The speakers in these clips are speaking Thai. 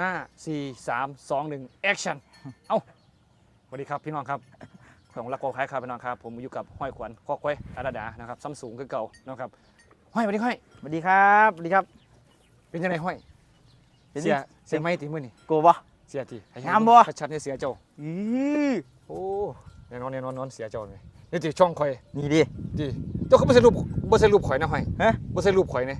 ห้าสี่สามสองหนึ่งแอคชั่นเอ้าสวัสดีครับพี่น้องครับของรักโกคล้ายครับพี่น้องครับ ผมอยู่กับห้อยขวัญข้อควายอาดาดานะครับซัมซุงคือเก่านะครับห้อยสวัสดีห้อยสวัสดีครับสวัสดีครับ เป็นยังไงห้อยเป็นเสียเสียไหมตีมือนี่โกบ่เสียทีให้งามบ่ชัดๆเนี่ยเสียเจ้าอือโอ้แน่นอนแน่นอนนอนเสียเจ้าเลยนี่ตีช่องข่อยนี่ดิจีเจ้าเขาไม่ใช่รูปไม่ใช่รูปข่อยนะห้อยฮะไม่ใช่รูปข่อยเนี่ย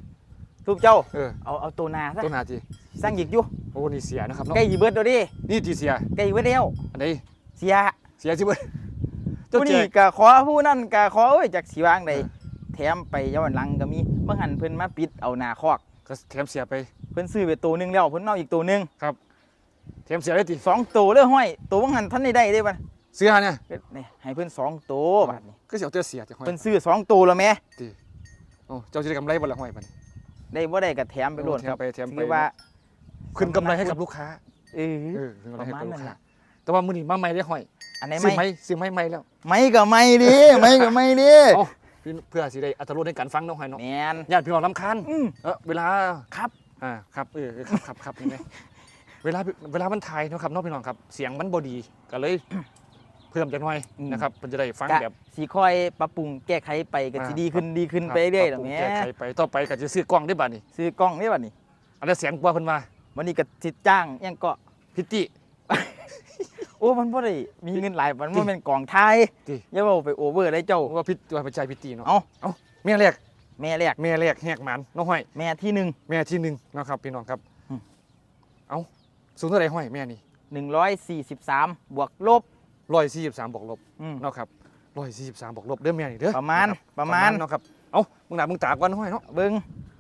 รูปเจ้าเออเอาเอาตัวหนาซะตัวหนาจีสร้างหยิกอยู่ โอ้นี่เสียนะครับเนาะใกล้ยีเบิร์ดเดี๋ยวดินี่จีเสียใกล้ยีเบิร์ดแล้วอันนี้เสียเสียจิเบิดเจ้าผู้แจนี้กก็ขอผู้นั่นก็ขอเอ้ยจากสีวางใดเออแถมไปย้อนหลังก็มีเมื่อหันเพิ่นมาปิดเอาหน้าคอกก็แถมเสียไปเพิ่นซื้อไปตัวหนึงแล้วเพิ่นเอาอีกตัวหนึงแถมเสียได้ติสองตัวเลยห้อยตัวเมื่อหันท่านได้ได้เด้บัดเสียเนี่ยนี่ให้เพิ่นสองตัวบัดนี้ก็เสียเจ้าเสียจะห้อยเพิ่นซื้อสองตัวแล้วแม่โอ้เจ้าจะได้กำไรบ่ละห้อยบัดนี้ได้บ่ได้ก็แถมไปโลดแถครัมบไปแถมไปถือว่า ขึ้นกำไรให้กับลูกค้าเออเออขึ้นกำไรให้กับลูกประมาณนั้นค้าน่ะแต่ว่ามื้อนี้มาใหม่ได้ห้อยอันไหนซื้อไม่ไม้ซื้อไม้ใหม่แล้วไม่ก็ไม่ดิไม่ก็ไม่ดิเอ้าพี่เพื่อสิได้อัตรรสในการฟังเน้องห้อยเนาะแมน ญาติพี่น้องรำคาญอืม เออเวลาครับ อ่าครับเออเออครับครับครับนี่ไงเวลาเวลามันถ่ายเนาะครับเน้องพี่น้องครับ เสียงมันบ่ดีก็เลย เพิ่มจักหน่อยนะครับมันจะได้ฟังกะแบบ สีคอยปรับปรุงแก้ไขไปก็อ่า สิดีขึ้นดีขึ้นครับไปเรื่อยๆปหรรัอบปรุงแม่แก้ไขไปต่อไปก็จะซื้อกล้องได้บัดนี้ซื้อกล้องได้บัดนี้อันนี้เสียงกว่าเพิ่นมา วันนี้ก็สิจ้างยังก็ พิตตี้โอ้มันบ่ได้มีเงินหลายมันจริบ่งแม่นกองไทยจริงอย่าเว้าไปโอเวอร์ได้เจ้าว่าพิตว่าไปใจพิตตี้เนาะเอ้า เอ้าแม่แรกแม่แรกแม่แรกแหกหมันน้องห้อย แม่ที่หนึ่ง แม่ที่หนึ่งเนาะครับ พี่น้องครับ อืม เอ้าสูงเท่าไหร่ห้อยแม่นี่143 บวกลบร้อยสี่สิบสามบวกลบอืมเนาะครับร้อยสี่สิบสามบวกลบเด้อแม่นี่เด้อประมาณนคบประมาณเนาะครับ เอ้ามึงหนามึงตาก่อนห้อยเนาะเบิ่ง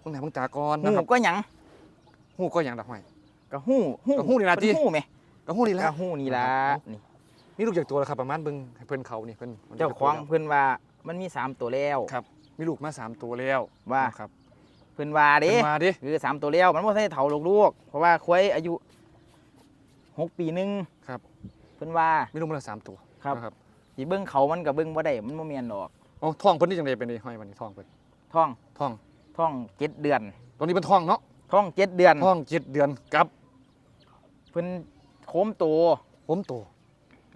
มึงหนามึงตาก่อนหูนะครับก็หยัง หูก็อย่างละห้อยก็หูหูก็หูนี่ล่ะติเพิ่หูแม่ก็หูนี่แหละก็หูนี่ล่ะครับนี่มีลูกจากตัวแล้วครับประมาณเบิ่งให้เพิ่นเขานี่เพิ่นมันเจ้าของเพิ่นว่ามันมีสามตัวแล้วครับมีลูกมาสามตัวแล้วว่าครับเพิ่นว่าเด้เพิ่นมาดิคือสามตัวเลี้ยวมันบ่ใช่เถาลูกๆเพราะว่าควายอายุหกปีหนึงครับเพิ่นว่ามีลูกมาแล้วสามตัวครับนะครับสิเบิ่งเขามันก็เบิ่งบ่ได้มันบ่แม่นดอกเอ๋อท้องเพิ่นนี่จังไดเป็นไดห้อยวันนี้ท้องเพิ่นท้องท้องท้องเจ็ดเดือน ตอนนี้เป็นท้องเนาะ ท้องเจ็ดเดือนท้องเจ็ดเดือนกับเพิ่นโคมโตผมโต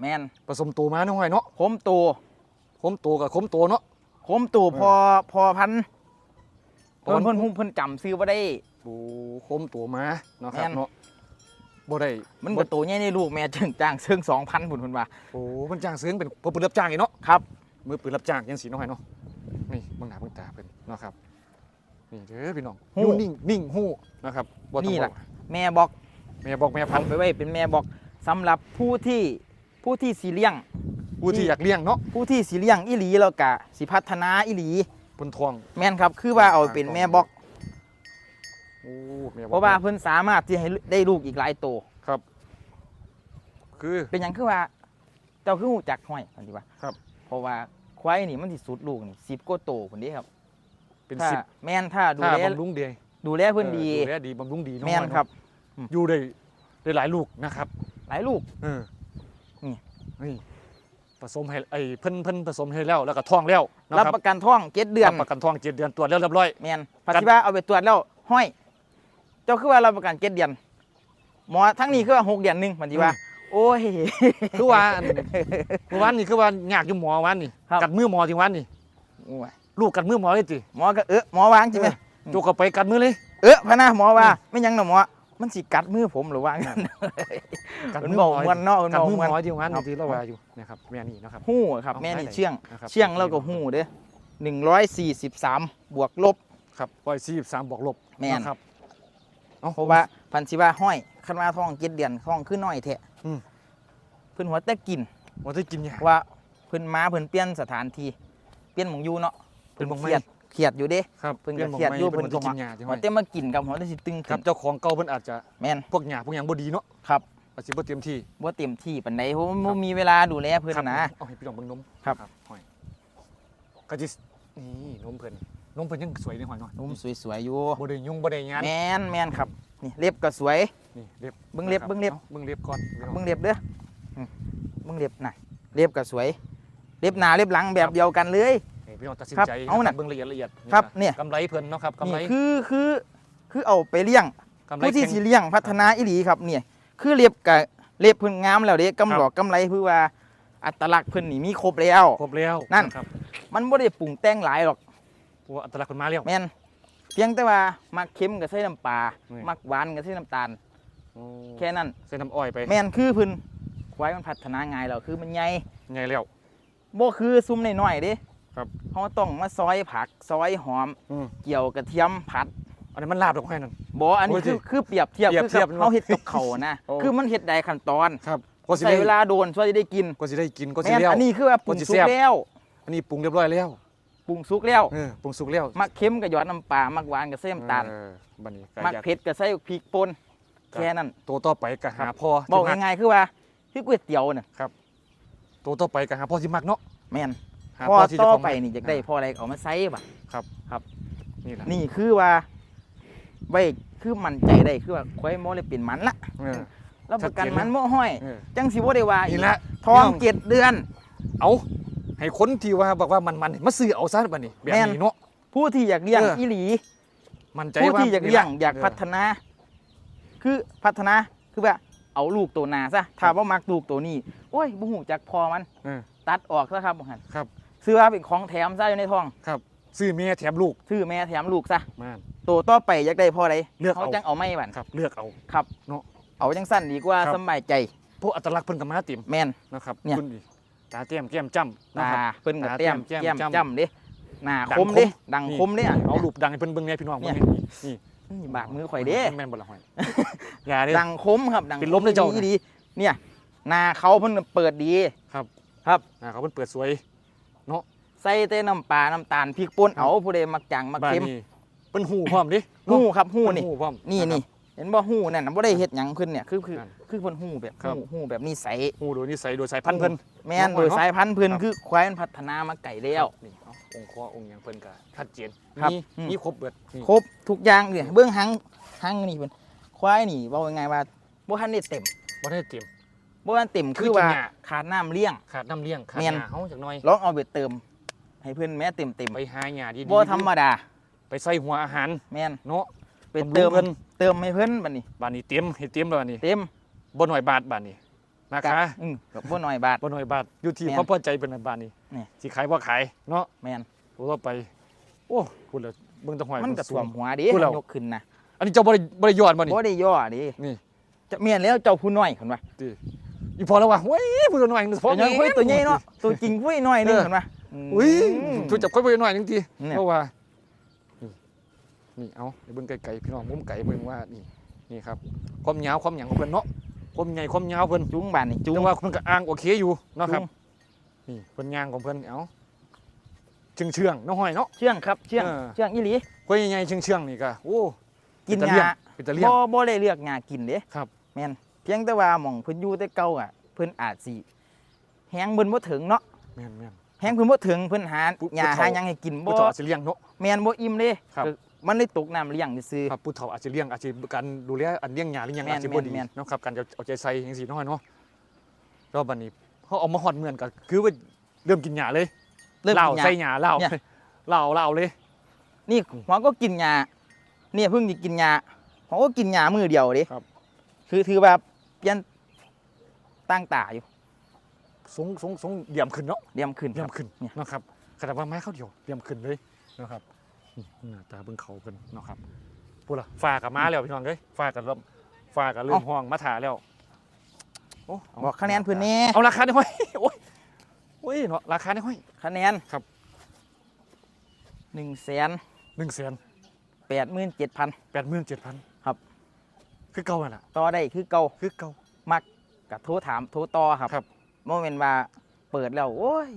แม่นผสมโตมาเนาะห้อยเนาะโคมโตผมโตกับผมโตเนาะโคมโตพอพอพันธุ์ตอนเพิ่นเพิ่นเพิ่นจำซื้อบ่ได้โอ้ผมโตมาเนาะครับแม่นเนาะบ่ได้มันบ่ก็โตใหญ่ในลูกแม่จึงจ้างเชิง2,000พุ่นเพิ่นว่าโอ้มันจ้างซื้อเป็นปืนรับจ้างอีกเนาะครับมือปืนรับจ้างยังสีน้อยเนาะนี่เบางหน้าเบางตาเพิ่นเนาะครับ นี่เด้อพี่น้องฮู้ อยู่นิ่งนิ่งหู้นะครับบ่ต้องนี่ล่ะบอกแม่บอกแม่บอกแม่พัพันนธุ์ไปไว้เป็นแม่บอกสำหรับผู้ที่ผู้ที่สิเลี้ยง ผู้ที่อยากเลี้ยงเนาะผู้ที่สิเลี้ยงอีหลีแล้วก็สิพัฒนาอีหลีเพิ่นท้องแม่นครับ คือว่าเอาเป็นแม่บอก โอ้แม่บอกเพราะว่าเพิ่นสามารถที่ให้ได้ลูกอีกหลายโตวครับ คือ เป็นหยังคือว่า เจ้าคือหูจักห้อยอันดีว่าครับ เพราะว่าควายนี่มันสิสุดลูกนี่10กว่าโตพุ่นเด้ครับ เป็นถ้าสิบแม่นถ้าดูถ้าแลบำรุงดีดูแลเพิ่นดีออดูแลดีบำรุงดีเนาะแม่นครับเนาะอยู่ได้ได้หลายลูกนะครับหลายลูก เออนี่ นี่ผสมให้ไอ้เพิ่นเพิ่นผสมให้แล้วแล้วก็ท้องแล้วนะรับครับประกันท้อง7เดือนรับประกันท้องเจ็ดเดือนตรวจแล้วเรียบร้อย แม่นปัจจุบันเอาไปตรวจแล้วห้อย เจ้าคือว่ารับประกัน7เดือน หมอทั้งนี้คือว่า6เดือนหนึงปัจจุบันโอ้ย คือว่าอัน เมื่อวานนี่คือว่ายากอยู่หมอวันนี่ครับ กัดมือหมอที่วันนี่ โอ้ย ลูกกัดมือหมอเลยจิหมอก็เออหมอวางใช่ไหมโจกเข้าไปกัดมือเลย เออพะนะหมอว่าไม่ยังหนอหมอมันสิกัดมือผมหรือว่างั้นกัดมันมือบอกหมอมวนเนาะมันกัดบอกมือมหวนมอที่วันครับที่เราว่าอยู่นะครับแม่นี่นะครับหู้ครับเอาแม่นี่ได้เชี่ยงนะครับเชี่ยงแล้วก็หู้เด้อหนึ่งร้อยสี่สิบสามบวกลบครับร้อยสี่สิบสามบวกลบแม่นนะครับเพราะว่าพันธิว่าห้อยคันว่าท้องเจ็ดเดือนท้องขึ้นน้อยแท้อืมเพิ่นหัวแต่กินว่าได้กินยาว่าเพิ่นมาเพิ่นเปลี่ยนสถานที่เปลี่ยนหมองอยู่เนาะ เป็นหม้องเคไม้รียดเครียดอยู่เด้ครับเพิ่นก็ปลี่ยหม้องเครียดอยู่ไม้เพิ่นก็ได้กินยาใช่ไหมหัวแต่มากินกับหัวแต่สิตึงคขึ้รับนเจ้าของเก่าเพิ่นอาจจะแม่นพวกหยาพวกหยังบ่ดีเนาะครับอาจสิบ่เต็มที่บ่เต็มที่ปานใดเพราะว่าบ่มีเวลาดูแลเพิ่นครับนะเอาให้พี่น้องเบิ่งนมครับหอยก็จินี่นมเพิ่นนมเพิ่นยังสวยเลยหอยหน่อยนุ่มสวยๆอยู่บ่ได้ยุ่งบ่ได้งานแม่นแม่นครับนี่เล็บก็สวยนี่เล็บเบิ่งเล็บนะครับเบิ่งเล็บอาเบิ่งเล็บก่อนพี่น้องเบิ่งเล็บเด้ออืมเบิ่งเล็บน่ะเล็บก็สวยเล็บหน้าเล็บหลังแบบเดียวกันเลยนี่ พี่น้องตัดสินครับใจเอาน่ะเบิ่งละเอียดละเอียดครับเนี่ย กำไรเพิ่นเนาะครับกำไร นี่คือคือคือเอาไปเลี้ยงกำไรผู้ที่แข็ง สิเลี้ยงพัฒนาอีหลีครับเนี่ยคือเล็บกับเล็บเพิ่นงามแล้วเด้กำหลอกกำไรเพื่อว่าอัตลักษณ์เพิ่นนี่มีครบแล้ว ครบแล้วนั่นครับมันบ่ได้ปรุงแต่งหลายหรอกเพราะว่าอัตลักษณ์คนมาแล้ว แม่นเพียงแต่ว่ามักเค็มก็ใส่น้ำปลานี่ มักหวานก็ใส่น้ำตาล โอ้แค่นั้นใส่น้ำอ้อยไปแม่นคือเพิ่นควายมันพัฒนาง่ายแล้วคือมันใหญ่ไงแล้วบ่คือซุ่มน้อยๆเด้ ครับเฮาต้องมาซอยผักซอยหอม อืมเกี่ยวกระเทียมผัดอันนี้มันลาบดอกไม้นั่นบ่อันนี้โอ้ยคือสิคือเปรียบเทียบเปรียบคือเทียกับบเฮาเฮ็ดกับเขาวนะ โอ้ คือมันเฮ็ดได้ขั้นตอนครับก็สิใช้ได้เวลาโดนช่วยจะได้กินก็สิได้กินก็สิแม่นแล้ว อันนี้คือว่าปรุงก็สิสุแซ่กบแล้วอันนี้ปรุงเรียบร้อยแล้วปรุงสุกแล้ว เออปรุงสุกแล้วมักเค็มก็หยอดน้ำปลามักหวานก็ใส่น้ำตาลเออบัดนี้ก็มักอยากเผ็ดก็ใส่พริกป่นครับแค่นั้นตัวต่อไปก็หาพ่อบอกที่มัก ง่ายๆคือว่าคือก๋วยเตี๋ยวน่ะตัวต่อไปก็หาพ่อที่มักเนาะแม่น หาพอที่ต่อเจ้าของไปมันี่อยากได้พออะไรก็เอามาใส่บ่ะ นี่แหละนี่คือว่าไว้คือมั่นใจได้คือว่าควายโมเลยเป็นหมันละเออ แล้วประกันชัดเจนนะมันโมห้อย เออจังสิบ่ได้ว่าอีนี่กแหละ ทองพี่น้เจ็ดเดือน เอาให้คนที่ว่าบอกว่ามันมันมาซื้อเอาซะบัดนี้แบบแม่น นี้เนาะ ผู้ที่อยากเลี้ยงเอออี อีหลี มันใจผู้ว่าที่อยากเลี้ยงนี่แหละอยากพัฒนา คือพัฒนาคือว่าเอาลูกตัวหนาซะถ้าว่ามักลูกตัวนี้โอ้ยบ่ฮู้จักพอมัน เออ ตัดออกซะครับบ่หั่นครับ ซื้อว่าเป็นของแถมซะอยู่ในท้อง ครับซื้อเมียแถมลูกซื้อแม่แถมลูกซะมาน ตัวต่อไปอยากได้พอใดเลือกเอาเขาจังเอาไม่บั่นครับ เลือกเอา ครับเนาะเอาจังสั้นดีกว่าครับ สำบายใจพวกอัตลักษณ์เพิ่นกับมาเต็มแม่นนะครับเนี่ย คุณดิตาเต้มแก้มจ้ำนะตาครับ เพิ่นกับตาแต้มแต้มแก้มจ้ำจ้ำเด้หน้าดังคมเด้คมดังนี่คมเด้อะ เอารูปดังให้เพิ่นเบิ่งแหน่พี่น้องเนี่เบิ่ยงนี่นี่นี่บากมือข่อยเด้ แม่นบ่ล่ะห้อยอย่าเด้ ดังคมครับดังเป็นลมเลยเจ้า ดีดีเนี่ยหน้าเขาเพิ่นเปิดดี ครับครับ อ่าเขาเพิ่นเปิดสวย ใส่แต่น้ำปลาน้ำตาลพริกป่นครับเอาผู้ใดมักจังมักบ้านเค็มนี้เพิ่นหูพร้อมดิหู้ครับหู้เพิ่นี่ หูพร้อมนี่ะครับนี่เห็นบ่หู้นั่นน่ะบ่ได้เฮ็ดหยังเพิ่นเนี่ยคือคือนั่นคือเพิ่นหู้แบบครับหู้หู้แบบนิสัยหูโดยนิสัยโดยสายพันธุ์เพิ่น แม่นน้โดองยเนาะสายพันธุ์เพิ่นครับ คือควายมันพัฒนามาไก่แล้ว นี่เอาองค์คอองค์หยังเพิ่นก็ชัดเจนครับมีอืม มีครบเบิดนี่ครบทุกอย่างเนี่ยเบื้องหางหางนี่เพิ่นควายนี่เว้ายังไงว่าบ่ทันได้เต็มบ่ได้เต็มบ่ทันเต็มคืคืออว่ากินหญ้าขาดน้ำเลี้ยง ขาดน้ำเลี้ยงขาดแม่นหญ้าเฮาจักหน่อย ลองเอาไปเติม ให้เพิ่นแม้เต็มเต็มไปหาหญ้าดีๆบ่ธรรมดา ไปใส่หัวอาหารแม่นเนาะไปบำรุงเติมเพิ่นเติมให้เพิ่นบัดนี้บ้านนี้เต็มให้เต็มแล้วบัดนี้เต็มบ่หน่อยบาทบาทนี้นะกัคะอืมกับบ่น้อยบาทบ่หน่อยบาทอยู่ที่แม่นความพอใจเป็นอันบาทนี้นี่สิขายบ่ขายเนาะแม่นตัวต่อไป โอ้พูดแล้วเบิ่งแตะหอยมันเบิ่งก็สูท่วงมหัวดิพูดแล้วยกขึ้นนะอันนี้เจ้าบ่ได้บ่ได้ยอดบ่นี่บ่ได้ย่อดินี่จะแม่นแล้วเจ้าผู้น้อยเห็นป่ะอีพอแล้วว่ะเว้ยพูดหน่อยนึงพอแต่ยังคุยตัวใหญ่เนาะตัวจริงคุยน้อยนึงเออเห็นป่ะ อุ้ยมช่วยจับค่อยไปหน่อยนึงทีเนี่ยเพราะว่านี่นี่เอาเดี๋ยวเบิ่งไกลๆพี่น้องมุมไกลเบิ่งว่านี่นี่ครับความยาวความหยังของเพิ่นเนาะความใหญ่ความยาวเพิ่นจุงบานนี่จุงแต่ว่าเพิ่นก็อ้างโอเคอยู่เนาะครับจุงนี่เพิ่นยางของเพิ่นเอาเชื่องเชื่องๆเนาะห้อยเนาะเชื่องครับเชื่องเออเชื่องอีหลีก้อยใหญ่ๆเชื่องเชื่องๆนี่ก็โอ้กินเป็ตหเลี้ยญ้างเป็นตะเลี้ยงบ่บ่ได้เลือกหญ้ากินเด้ครับแม่นเพียงแต่ว่าหม่องเพิ่นอยู่แต่เก่าอะ เพิ่นอาจสิแฮงเพิ่นบ่ถึงเนาะแม่นแม่น แฮงเพิ่นบ่ถึงเพิ่นหาผู้หญ้าผู้เฒ่าหาหยังให้กินผู้บ่เฒ่าอาจจะเลี้ยงเนาะ แม่นบ่อิ่มเด้ครับก็มันเลยตกน้ำเลี้ยงซื่อ ครับผู้เฒ่าอาจจะเลี้ยงอาจจะการดูแลอันเลี้ยงหญ้าหรือหยังแม่นอาจจะบ่ดีแม่น เนาะครับการจะเอาใจใส่จังซี่เนาะห้อยเนาะก็บัดนี้เขาเอามาฮอดเมือนก็คือว่าเริ่มกินหญ้าเลยเริ่มเหล้ากินหญ้า ใส่หญ้าเหล้าเนี่ย เหล้าเหล้าเลย นี่หัวก็กินหญ้าเนี่ยเพิ่งจะกินหญ้าหัวก็กินหญ้ามือเดียวเด้ครับ คือถือว่าเปลี่ยนตั้งตาอยู่ สงสงสงเดี่ยมขึ้นเนาะเดียมขึ้นเดี่คยรัมบ ขึ้นเนี่ย นะครับขนาดว่าไม้เข้าเดียวเดี่ยมขึ้นเลยนะครับนี่หน้าตาเบิ่งเขาเพิ่นเนาะครับพูดล่ะฟ้ากับมาแล้วพี่น้องเอ้ยฟ้ากับเริ่มฟ้ากับเริ่มห้องมาถ่าแล้ว โอ้เาบอกคะแนนเพื่อนแน่เอาราคาได้ห้อยโอ้ยโอ้ยเนาะราคาได้ห้อย คะแนนครับ หนึ่งแสนหนึ่งแสนแปดหมื่นเจ็ดพัน แปดหมื่นเจ็ดพันครับ คือเก่าอะล่ะต่อได้คือเก่าคือเก่ากับโทรถามโทรต่อครับ ครับ โมเมนต์ว่าเปิดแล้วโอ้ย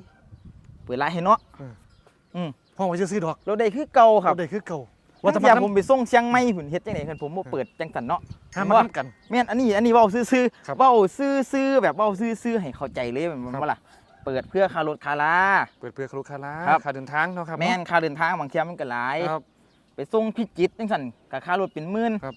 เปิดไลน์ให้เนาะห้องไว้ซื้อๆดอกเราได้คือเก่าครับเอาได้คือเก่าว่าว่าถ้าแต่อมัยานกผมไปส่งเชียงใหม่หุ่นเฮ็ดจังได๋คันผมบ่เปิดจังสันเนาะห้ามมาทำกันแม่นอันนี้อันนี้เว้าซื่อครับๆเว้าซื่อๆแบบเว้าซื่อๆให้เข้าใจเลยแมันครับบ่ล่ะเปิดเพื่อค่ารถค่าลาเปิดเพื่อคารุคาราครับค่าเดินทางเนาะครับแม่นค่าเดินทางบางเที่ยมันก็หลายครับไปส่งพิจิตรจังซั่นก็ค่ารถเป็นหมื่นครับ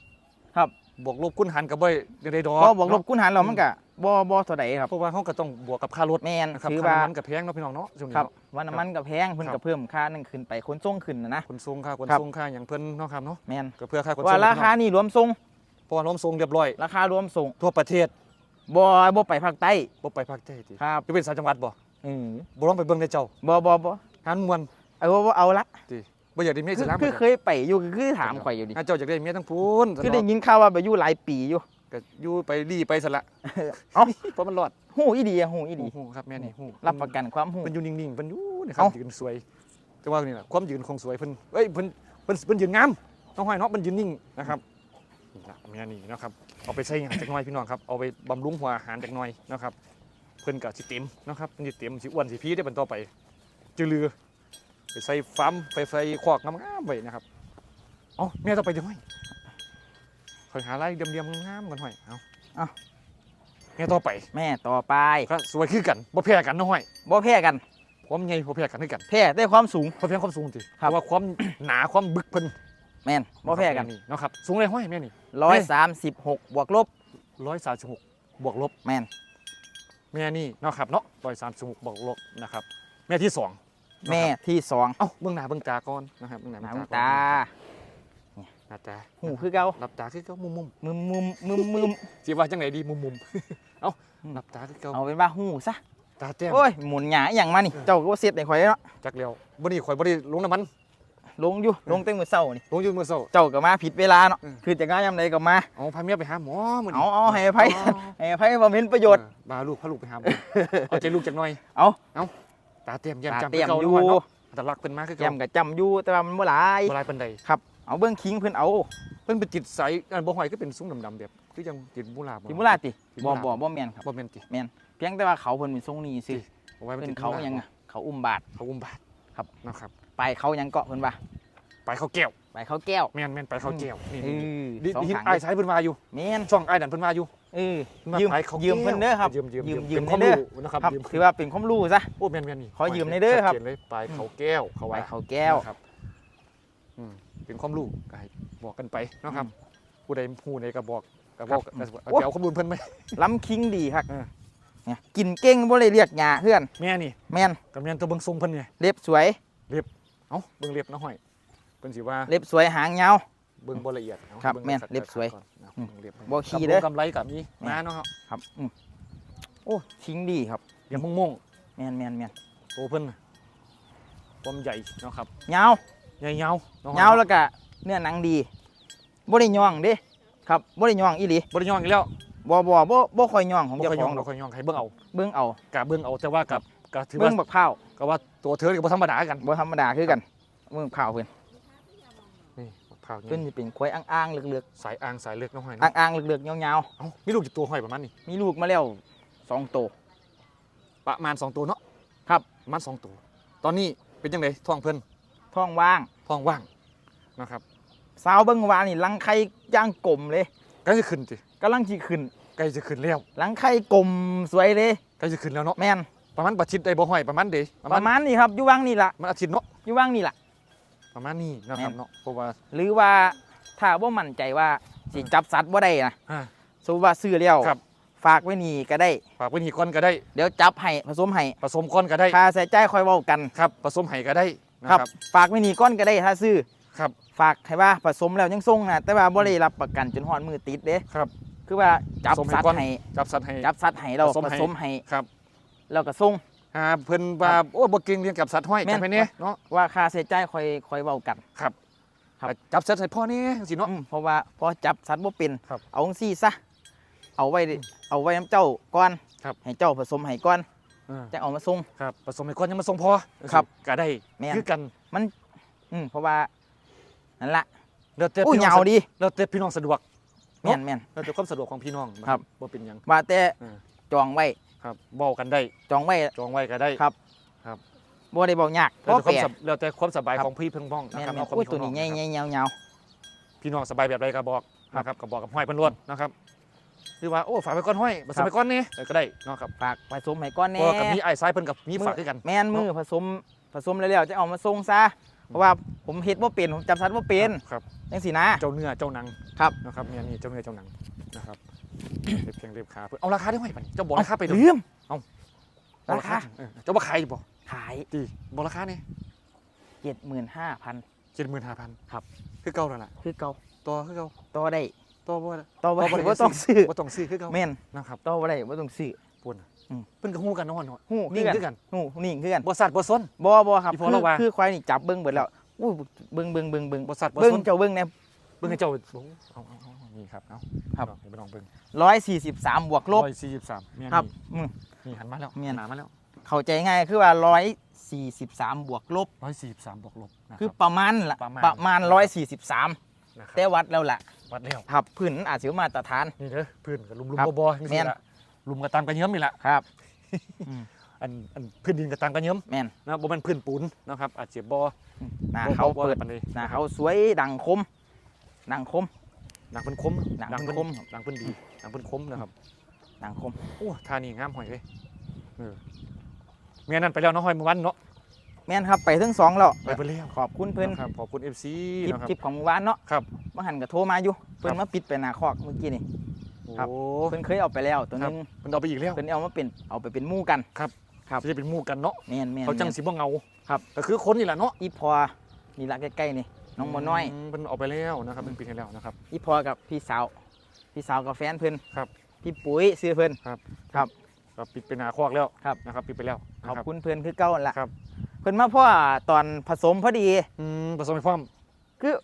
ครับบวกลบคูณหารกับบ่ได้ได้ดอกพอบวกลบเนาะคูณหารแล้วมันก็ บ่บ่เท่าใดครับ เพราะว่าเขาก็ต้องบวกกับค่ารถแม่นนะครับถือค่าว่าน้ำมันกับแพงเนาะพี่น้องเนาะช่วงนี้ครับเนาะ ว่าน้ำมันก็แพงเพิ่นครัก็บเพิ่มค่านึงขึ้นไปขนส่งขึ้นนะนะขนส่งค่าขนครับ ส่งค่าอย่างเพิ่นเนาะครับเนาะแม่นก็เพื่อค่าขนส่งว่าราคาพี่น้องนี่รวมส่งราะว่าล้อมทรงเรียบร้อย ราคารวมส่งทั่วประเทศบ่บ่ไปภาคใต้บ่ไปภาคใต้ติครับจะเป็นสามจังหวัดบ่อืมบ่ลองไปเบิ่งในเจ้าบ่บ่บ่หานมวนเอาบ่บ่เอาละติบ่อยากได้เมียคืสิอล้างคือเคยไปอยู่คือถามข่อยอยู่ดิถ้าเจ้าอยากได้เมียทั้งพูนคือได้ยินข่าวว่าไปอยู่หลายปีอยู่ ก็อยู่ไปรีไปซะละเอ้า เพราะมันรอดหู้อีดีอะหู้อีดีฮู้ๆครับแม่นี่ฮู้รับประกันความหู้เพิ่นอยู่นิ่งๆเพิ่นอยู่นี่ครับเอ้า ยืนสวยแต่ว่านี่ล่ะความยืนคงสวยเพิ่นเอ้ยเพิ่นเพิ่นเพิ่นยืนงามน้องห้อยเนาะเพิ่นยืนนิ่งนะครับนี่ล่ะแม่นี่เนาะครับเอาไปใส่หยังจักหน่อยพี่น้องครับเอาไปบำรุงหัวอาหารจักหน่อยนะครับ เพิ่นก็สิเต็มนะครับเพิ่นสิเต็มสิอ้วนสิพีได้เป็นต่อไปจือลือไปใส่ฟาร์มไปใส่คอกงามๆไว้นะครับเอ้าแม่ต้องไปจังห้ อยคอยหาอะไรเดียมๆงามๆกันห้อยเอาเอ้าแม่ต่อไปแม่ต่อไปก็สวยคือกันบ่แพ้กันเนาะห้อยบ่แพ้กันความใหญ่บ่แพ้กันคือกันแพ้ได้ความสูงเพราะเพียงความสูงติครับเพราะว่าความหนาความบึกเพิ่นแม่นบ่แพ้กันนี่เนาะครับสูงเลยห้อยแม่นี่136บวกลบร้อยสามสิบหกบวกลบแม่นแม่นี่เนาะครับเนาะร้อยสามสิบหกบวกลบนะครับแม่ที่สองแม่ที่สองเอ้าเบื้องหน้าเบื้องตาก่อนนะครับเบื้องหน้าหน้าเบื้องตาห น้าตาหูคือเก่าหลับตาคือเก่ามุมมุมมึมมึมมึมมึมๆสิว่าจังไหนดีมุมมุมๆเอ้าอืมหลับตาคือเก่าเอาเป็นว่าหูซะตาแต้มโอ้ยหมุนหยาอหย่างมานี่เจ้าก็เสียดในข่อยเนาะจักเลี้ยวบ่นี่ข่อยบ่ได้ลงน้ำมันลงอยู่ลงเต็มมือเศร้านี่ลงอยู่มื้อเช้าเจ้าก็มาผิดเวลาเนาะอืมคือจะง่ายยามใดก็มาเอาพาเมียไปหาหมอมื้อนี้เอาเอาให้อภัยให้อภัยบ่เห็นประโยชน์เออพาลูกพาลูกไปหาหมอเอาใจลูกจักหน่อยเอาเอาตาเตรียมแย้มตาจำเตรียมเก่าอยู่เนาะเนาะแต่รักเพิ่นมากคือแก้เก่ามก็จำอยู่แต่ว่ามันบ่หลายบ่หลายปานใดครับ เอาเบื้องคิงเพิ่นเอาเพิ่นไปติดสายอันบ่ห้อยก็เป็นซุ้มดำๆแบบคือจังติดมูลาบ่สิมุลาติสิมุบ่ลาบ่บ่แม่นครับบ่แม่นติเพียงแต่ว่าเขาเพิ่นเป็นทรงนี้สิเอาไว้มันเพิ่ตินดเขามูลยังอะเขาอุ้มบาท เขาอุ้มบาทครับ นะครับ ไปเขายังเกาะเพิ่นว่าไปเขาแก้วไปเขาแก้วแม่นแม่นไปเขาแก้วนี่เออดิสองดิทางไอ้ายสายเพิ่นว่าอยู่แม่นช่องไอ้ายนั่นเพิ่นว่าอยู่เออมายืมไปเขายืมเพิ่นเด้อครับ ยืมยืมยืมยืมยืมเป็นความเด้อรู้นะครับครับยืมถือว่าเป็นความรู้ซะ โอ้แม่นแม่นนี่ขอยืมในเด้อครับ ชัจนเลยไปเขาแก้วเขาไปว่า เขาแก้วนะครับอืม เป็นความรู้ก็ให้บอกกันไปเนาะครับ ผู้ใดฮู้ใดก็บอกก็บอกครับก็เอาข้อมูลเพิ่นไหม ล้ำคิงดีครับเออ เนี่ยกินเก่งบ่ได้เรียกหยาเพื่อนแม่นี่แม่นก็แม่นตัวเบิ่งทรงเพิ่นไงเล็บสวย เอ้าเบิ่งเล็บน้อยเพิ่นสิว่าเล็บสวยหางยาว เบิ่งบ่ละเอียดเอาครับงแม่นสักเล็บสวยก่อนนะอืมเบิ่งเล็บบ่ขี้เด้อกำไรกับมีมาเนาะครับครับอืมโอ้คิงดีครับอย่ามุ่งมุ่งแม่นแม่นแม่นๆโตเพิ่นน่ะความใหญ่เนาะครับยาว ใหญ่ยาวเนาะยาวแล้วก็เนื้อหนังดีบ่ได้ย่องเด้ครับบ่ได้ย่องอีหลีบ่ได้ย่องอีกแล้วบ่บ่บ่บ่ค่อยย่องของบ่เจ้าค่อยขย่อองงดบ่อกค่อยย่องให้เบิ่งเอาเบิ่งเอากะเบิ่งเอาแต่ว่ากับก็ถือเบิ่ว่างบักพร้าวก็ว่าตัวเธอก็บ่ธรรมดากันบ่ธรรมดาคือกันเบิ่งข้าวเพิ่นนี่พร้าวเพิ่นนี่สิเป็นควายอ่างๆเลือกสายอ่างสายเลือกน้องหอยๆเนาะอ่างๆเลือกๆยาวเอ้ามีลูกกี่ตัวหอยประมาณนี้ๆมีลูกมาแล้วสองโตวประมาณสองตัวเนาะครับประมาณสองตัวตอนนี้เป็นจังไดท้องเพิ่น ท้องว่างท้องว่างนะครับสาวเบิ่งว่านี่รังไข่ย่างกลมเลยใกล้จะขึ้นสิกำลังสิขึ้นใกล้จะขึ้นแล้วรังไข่กลมสวยเลยใกล้จะขึ้นแล้วเนาะแม่นประมาณประชิดได้บ่หอยประมาณเดประมาณนี้ครับอยู่ว่างนี่ล่ะมันอาทิตย์เนาะอยู่ว่างนี่ล่ะประมาณนี้นะครับแม่นเนาะเพราะว่า หรือว่าถ้าบ่มั่นใจว่าสิจับสัตว์บ่ได้นะอ่าสมมุติว่าซื้อแล้วครับฝากไว้นี่ก็ได้ ฝากไว้นี่ก้อนก็ได้ เดี๋ยวจับให้ผสมให้ผสมก้อนก็ได้ค่าใส่ใจายค่อยเว้ากันครับผสมไห้ก็ได้ นะครับครับ ฝากไว้นี่ก้อนก็ได้ถ้าซื้อครับ ฝากให้ว่าผสมแล้วยังส่งนะแต่ว่าบ่ได้รับประกันจนฮอดมือติดเด้ครับ คือว่าจับผสมให้สัตก่อนว์ให้จับสัตว์ให้จับสัตว์ให้เราผสมผให้สมให้ครับแล้วก็ส่งหาเพิ่นว่าโอ้บ่เก่งเรียนกับสัตว์ห้อยแม่นจังไปเนี่ยเนาะว่าค่าใช้จ่ายค่อยค่อยเว้ากันครับครับจับสัตว์ให้พ่อนี่จังซี่เนาะอืมเพราะว่าพอจับสัตว์บ่เป็นครับเอาจังซี่ซะเอาไว้ดิเอาไว้น้ำเจ้าก่อนครับให้เจ้าผสมให้ก่อนเออจะเอามาส่ง ครับผสมให้ก้อนยังมาส่งพอครับก็ได้แม่น คือกันอืมเพราะว่านั่นละแล้วแต่อุ้ยพี่น้ยาวองดีแล้วแต่พี่น้องสะดวกแม่นแม่น แล้วแต่ความสะดวกของพี่น้องครับ บ่เป็นหยัง ว่าแต่เออจองไว้ครับเว้ากันได้จองไว้ จองไว้ก็ได้ ครับบ่ได้บอกยากแล้วบ่แต่ความแปรสบแล้วแต่ความสบายครับ ของพี่เพิ่งพ้องแม่นะนครับแม่นเนาะอุ้ยขตัอวงนี้พี่ใหน้องญ่นะครับใหญ่ยาว พี่น้องสบายแบบใดก็บอกนะครับก็บอกกับห้อยเพิ่นรวดนะครับ หรือว่าโอ้ฝากไปก้อนห้อยผสมไปก้อนนี่เออก็ได้เนาะครับๆฝากผสมให้ก่อนเพแน่ราะว่ากับมีไอ้ซ้ายเพิ่นกับมีฝากด้วยกันแม่นมือผสมผสมแล้วๆจะเอามาส่งซะเพราะว่าผมเฮ็ดบ่เป็นผมจับสัตว์บ่เป็นครับจังซี่นะเจ้าเนื้อเจ้าหนังครับนะครับเนี่ยนี่เจ้าเนื้อเจ้าหนังนะครับเล็บเพียงเล็บขาเพิ่นเอาราคาได้ไหมบัดนี้เจ้าบอกราคาไปลืมเอาราคาเออเจ้าบ่ขายบ่ขายตีบอกราคานี่75,000เจ็ดหมื่นห้าพันครับ คือเก่าแล้วล่ะคือเก่าตัวคือเก่าต่อได้ ต่อบ่ต่อไปบ่ได้บ่ต้องซื้อบ่ต้องซื้อคือเก่าแม่นนะครับต่อบ่ได้บ่ต้องซื้อปุ่นอืมเพิ่นก็ฮู้กันเนาะเนาะฮู้นิ่งคืคืออกักันนฮู้นิ่งคือกันบ่สัตว์บ่ซนบ่บ่ครับอีพอคือเราว่าคือควายนี่จับเบิ่งเบิดแล้วอู้เบิ่งเบิ่งเบิ่งเบิ่งบ่สัตว์บ่เบิ่งซนเจ้าเบิ่งแน่เบิ่งให้เจ้าโอ้เอาเอาเอานี่ครับเอาครับเอาไปลองเบิ่ง143บวกลบ143แม่นครับนี่อืมนี่หันมาแล้วแม่นหนามาแล้วเข้าใจง่ายคือว่า143บวกลบ143บวกลบนะคือรับประมาณละประมาณประมาณ143นะครับแต่วัดแล้วล่ะ วัดแล้วครับพื้นอาจสิบ่มาตรฐาน นี่เด้อพื้นก็ลุมครับๆบ่ๆจังซี่แม่นล่ะลุมก็ตามกระเยิ้มนี่ล่ะครับอันอันพื้นดินก็ตามกระเยิ้มแม่นนะบ่แม่นพื้นปูนนะครับ อาจจะบ่หน้าบ่เขาบ่เปิดปานใดหน้าเขาสวยดังคม ดังคม หนังเพิ่นคมหนังหนังเพิ่เพิ่นนคม หนังเพิ่นดีหนังเพิ่นคมนะครับ ดังคม โอ้ท่านี่งามหอยเอ้ยเออเมียนั่นไปแล้วเนาะหอยมื้อวันเนาะ แม่นครับไปถึงสองแล้วไปเพิ่นแล้วขอบคุณเพิ่นนะครับขอบคุณ FC คลิปนะครับคลิปของหมู่บ้านเนาะครับเมื่อหันก็โทรมาอยู่เพิ่ครันบมาปิดไปหน้าคอกเมื่อกี้นี่ ครับ โอ้เพิ่นเคยเอาไปแล้วตัวหครันึบงเพิ่นเอาไปอีกแล้วเพิ่นเอามาเป็นเอาไปเป็นหมู่กัน ครับ จะได้เป็นหมู่กันเนาะแม่นแม่นเขาจังแม่นสิบ่เงาครับก็คือคนนี่แหละเนาะอีพอนี่ละใกล้ๆนี่น้องบ่น้อยมเพิ่นเอาไปแล้วนะครับเพิ่นปิดให้แล้วนะครับ อีพอกับพี่สาว พี่สาวกับแฟนเพิ่นครับพี่ปุ๋ยซื้อเพิ่นก็ปิดเป็นหน้าคอกแล้วครับ นะครับ ปิดไปแล้วขอบนะรัคุณเพิ่นคือเก่าหั่นละครับ เพิ่นมาพ่อตอนผสมพอดี อืมผสมให้พร้อม คือ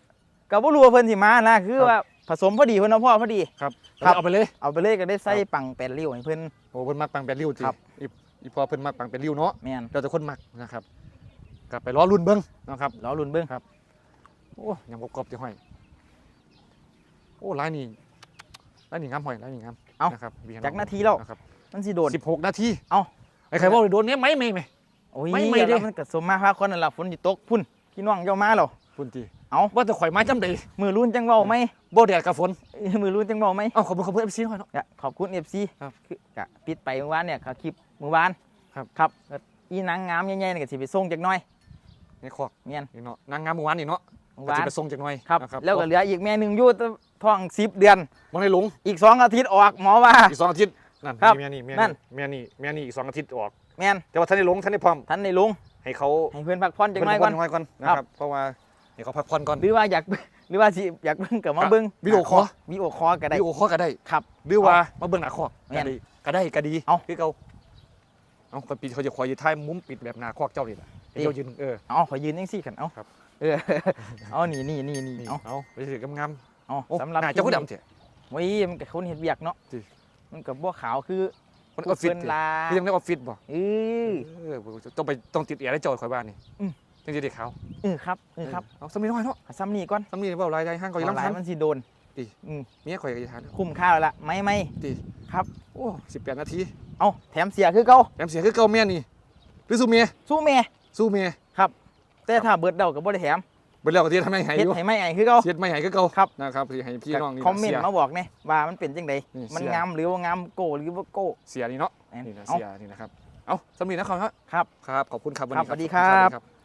ก็บ่รู้ว่าเพิ่นสิมานะคือครับ ว่าผสมพอดีเพิ่นเอาพ่อพอดี ครับครับ เอาไปเลย เอาไปเลยก็ได้ใส่ครับปังแปดริ้วให้เพิ่น โอ้เพิ่นมักปังเป็นริ้วจริครับ อีอีพอเพิ่นมักปังเป็นริ้วเนาะแม่นเราจะคนมักนะครับกลับไปล้อรุ่นเบิ้งนะครับ รอลุ้นเบิ่งโอ้ยังกรอบๆจะห้อย โอ้ลายนี่ลายนี่งามห้อยลายนี่งามเอ้านะครับพี่น้องจักนาทีแล้ว นะครับมันสิโดน สิบหกนาทีเอ้า ไอ้ใครบอกเลยโดนเนี้ยไหมไม่ไหมโอ้ย ไม่ไม่เด้แล้วมันก็สมมาพาคนนั่นล่ะฝนสิตกพุ่นพี่น้องเจ้ามาแล้วพุ่นทีเอ้าว่าแต่ข่อยไม้จำได้มือรุ่นจังเว้าไหมบ่แดดกับฝนเอ้ยมือรุ่นจังเว้าไหมเอ้าขอบคุณขอบคุณเอฟซีหน่อยเนาะก็ขอบคุณ FC ครับคือกะปิดไปเมื่อวานเนี่ยเขาคลิปเมื่อวานครับครับก็อีนางงามใหญ่ๆนี่ก็สิไปส่งจักหน่อยในคอกเมียนนี่เนาะนางงามเมื่อวานนี่เนาะเมื่อก็วาจะนไปส่งจากหน่อยครับนะแล้วก็เหลืออีกแม่หนึงอยู่ท้อง10เดือนมันได้หลงอีกสองอาทิตย์ออกหมอว่าอีกสองอาทิตย์นั่นครับแม่นี่แม่นั่นี่นแม่นี่แม่นี่อีกสองอาทิตย์ออก แม่นแต่ว่าท่านได้หลงท่านได้พร้อมท่านในลงให้เขาให้เพื่อนพักผ่อนจังหน่อยเพิ่ก่อนพัก่อนนะครัครับ บเพราะว่าให้เขาพักผ่อนก่อน หรือว่าอยาก หรือว่าสิอยากเบิ่งก็มาเบิ่งวิดีโอคอล วิดีโอคอลก็ได้วิดีโอคอลก็ได้ ครับ หรือว่ามาเบิ่งหน้าคอกแม่ก็นได้ก็ได้ก็ดีเอ้าคือเขาเอาคนปิดเขาจะคอยอยู่ท้ายมุมปิดแบบหน้าคอกเจ้านี่แหละให้ดีเจ้ายืนเออ เอาขอยืนจังซี่กันเอาครับ เออ เอานี่นี่นี่นี่นี่เอาเอาไปถือกำงามเอาโอ้สำหรับหน้าเจ้าผู้คลิปดำเถอะโอ้ยมันกับคนเฮ็ดเวียกเนาะจริงมันกับบ่ขาวคือ คนออฟฟิศเพิ่นเถอะลาพี่ยังในออฟฟิศบ่เออเออต้องไปต้องติดแอร์ได้จอยคอยบ้านนี่อืม จังจะได้ขาวเออครับเออครับเอาสมีน้อยเนาะเอาซ้ำนี่ก่อนสมีเว่าลายใดห้างก็ยังเอาหลายทำมันสิโดนดีอืมเมียข่อยก็จะทานคุ้มค่าแล้วล่ะไม่ไม่ดีครับ โอ้สิบแปดนาทีเอาแถมเสียคือเก่าแถมเสียคือเก่าเมียนี่หรือสู้เมียสู้แม่สู้เมียแต่ถ้าเบิดเดาก็บ่ได้แถม เบิ่แล้วก็ที่ทำให้หายเฮ็อดยู่ให้ไม่ไอ้คือเก่า เสียดไม่หายคือเก่าครับ นะครับที่ให้พี่น้องนี่คอมเมนเสียต์มาบอกแน่ว่ามันเป็นจังไดนี่มันเสียงามหรือว่างามโกหรือว่าโก เสียนี่เนาะแม่นนี่นะเอาเสียนี่นะครับ เอาสำนีนะครับครับ ครับ ขอบคุณครับวันครับนี้สวัสดีครับสวัสดี